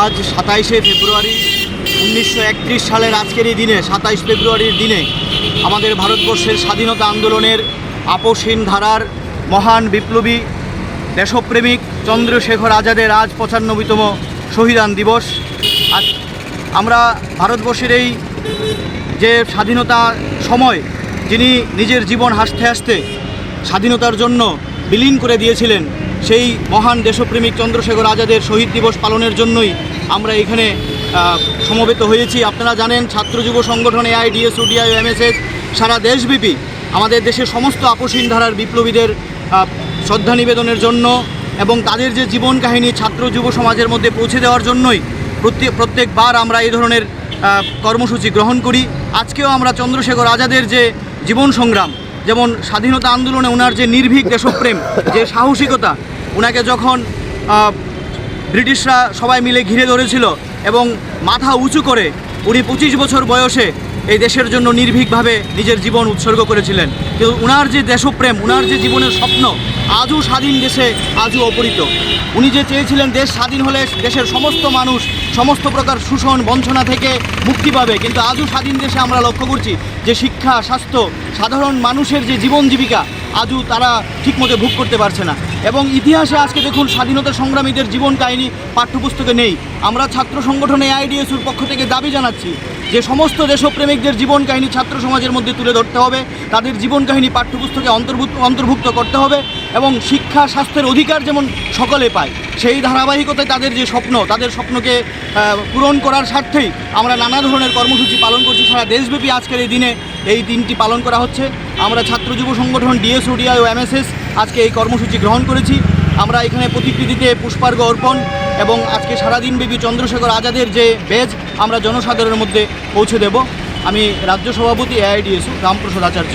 আজ সাতাইশে ফেব্রুয়ারি উনিশশো একত্রিশ সালের আজকের এই দিনে, সাতাইশ ফেব্রুয়ারির দিনে আমাদের ভারতবর্ষের স্বাধীনতা আন্দোলনের আপোষহীন ধারার মহান বিপ্লবী দেশপ্রেমিক চন্দ্রশেখর আজাদের আজ পঁচানব্বইতম শহীদান দিবস। আজ আমরা ভারতবর্ষের এই যে স্বাধীনতা সময়, যিনি নিজের জীবন হাসতে হাসতে স্বাধীনতার জন্য বিলীন করে দিয়েছিলেন, সেই মহান দেশপ্রেমিক চন্দ্রশেখর আজাদের শহীদ দিবস পালনের জন্যই আমরা এখানে সমবেত হয়েছি। আপনারা জানেন, ছাত্র যুব সংগঠন এআই ডিএস ওডিআই এমএসএস, সারা দেশব্যাপী আমাদের দেশের সমস্ত আপোষহীন ধারার বিপ্লবীদের শ্রদ্ধা নিবেদনের জন্য এবং তাদের যে জীবন কাহিনী ছাত্র যুব সমাজের মধ্যে পৌঁছে দেওয়ার জন্যই প্রত্যেক প্রত্যেকবার আমরা এই ধরনের কর্মসূচি গ্রহণ করি। আজকেও আমরা চন্দ্রশেখর আজাদের যে জীবন সংগ্রাম, যেমন স্বাধীনতা আন্দোলনে ওনার যে নির্ভীক দেশপ্রেম, যে সাহসিকতা ওনাকে যখন ব্রিটিশরা সবাই মিলে ঘিরে ধরেছিল এবং মাথা উঁচু করে উনি পঁচিশ বছর বয়সে এই দেশের জন্য নির্ভীকভাবে নিজের জীবন উৎসর্গ করেছিলেন। কিন্তু উনার যে দেশপ্রেম, উনার যে জীবনের স্বপ্ন, আজও স্বাধীন দেশে আজও অপরিত। উনি যে চেয়েছিলেন দেশ স্বাধীন হলে দেশের সমস্ত মানুষ, সমস্ত প্রকার শোষণ, বঞ্চনা থেকে মুক্তি পাবে, কিন্তু আজও স্বাধীন দেশে আমরা লক্ষ্য করছি যে শিক্ষা, স্বাস্থ্য, সাধারণ মানুষের যে জীবন জীবিকা আজও তারা ঠিকমতো ভোগ করতে পারছে না। এবং ইতিহাসে আজকে দেখুন স্বাধীনতা সংগ্রামীদের জীবন কাহিনী পাঠ্যপুস্তকে নেই। আমরা ছাত্র সংগঠনে আইডিএসুর পক্ষ থেকে দাবি জানাচ্ছি যে সমস্ত দেশপ্রেমিকদের জীবন কাহিনী ছাত্র সমাজের মধ্যে তুলে ধরতে হবে। তাদের জীবন কাহিনী পাঠ্যপুস্তকে অন্তর্ভুক্ত অন্তর্ভুক্ত করতে হবে এবং শিক্ষা, স্বাস্থ্যের অধিকার যেমন সকলে পায়, সেই ধারাবাহিকতায় তাদের যে স্বপ্ন, তাদের স্বপ্নকে পূরণ করার স্বার্থেই আমরা নানা ধরনের কর্মসূচি পালন করছি। সারা দেশব্যাপী আজকের এই দিনে এই দিনটি পালন করা হচ্ছে। আমরা ছাত্র যুব সংগঠন ডিএসওডিআই ও এমএসএস আজকে এই কর্মসূচি গ্রহণ করেছি। আমরা এখানে প্রতিকৃতিতে পুষ্পার্ঘ অর্পণ এবং আজকে সারাদিন সারাদিনব্যাপী চন্দ্রশেখর আজাদের যে বেজ, আমরা জনসাধারণের মধ্যে পৌঁছে দেব। আমি রাজ্য সভাপতি এআইডিএসও রামপ্রসাদ আচার্য।